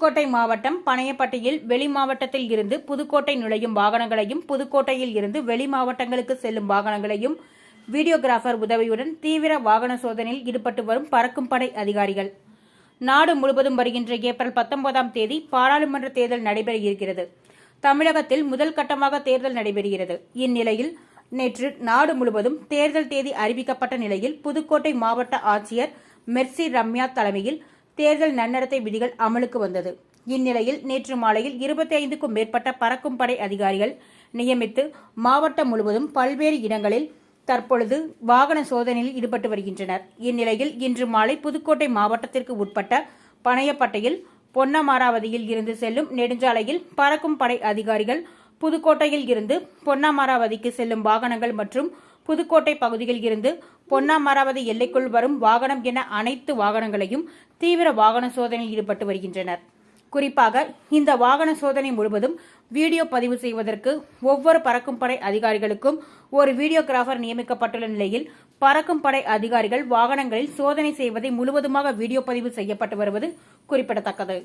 புதுக்கோட்டை மாவட்டம் பனையப்பட்டியில் வெளி மாவட்டத்தில் இருந்து புதுக்கோட்டை நுழையும் வாகனங்களையும் புதுக்கோட்டையில் இருந்து வெளி மாவட்டங்களுக்கு செல்லும் வாகனங்களையும் வீடியோகிராஃபர் உதவியுடன் தீவிர வாகன சோதனையில் ஈடுபட்டு வரும் பறக்கும் படை அதிகாரிகள். நாடு முழுவதும் வருகின்ற ஏப்ரல் பத்தொன்பதாம் தேதி பாராளுமன்ற தேர்தல் நடைபெற இருக்கிறது. தமிழகத்தில் முதல் கட்டமாக தேர்தல் நடைபெறுகிறது. இந்நிலையில் நேற்று நாடு முழுவதும் தேர்தல் தேதி அறிவிக்கப்பட்ட நிலையில் புதுக்கோட்டை மாவட்ட ஆட்சியர் மெர்சி ரம்யா தலைமையில் தேர்தல் நன்னடத்தை விதிகள் அமலுக்கு வந்தது. இந்நிலையில் நேற்று மாலையில் இருபத்தி ஐந்துக்கும் மேற்பட்ட பறக்கும் படை அதிகாரிகள் நியமித்து மாவட்டம் முழுவதும் பல்வேறு இடங்களில் தற்பொழுது வாகன சோதனையில் ஈடுபட்டு வருகின்றனர். இந்நிலையில் இன்று மாலை புதுக்கோட்டை மாவட்டத்திற்கு உட்பட்ட பனையப்பட்டையில் பொன்னமாராவதியில் இருந்து செல்லும் நெடுஞ்சாலையில் பறக்கும் படை அதிகாரிகள் புதுக்கோட்டையில் இருந்து பொன்னமாராவதிக்கு செல்லும் வாகனங்கள் மற்றும் புதுக்கோட்டை பகுதியில் இருந்து பொன்னாமராவதி எல்லைக்குள் வரும் வாகனம் என அனைத்து வாகனங்களையும் தீவிர வாகன சோதனையில் ஈடுபட்டு வருகின்றனர். குறிப்பாக இந்த வாகன சோதனை முழுவதும் வீடியோ பதிவு செய்வதற்கு ஒவ்வொரு பறக்கும் படை அதிகாரிகளுக்கும் ஒரு வீடியோகிராஃபர் நியமிக்கப்பட்டுள்ள நிலையில் பறக்கும் படை அதிகாரிகள் வாகனங்களில் சோதனை செய்வதை முழுவதுமாக வீடியோ பதிவு செய்யப்பட்டு வருவது குறிப்பிடத்தக்கது.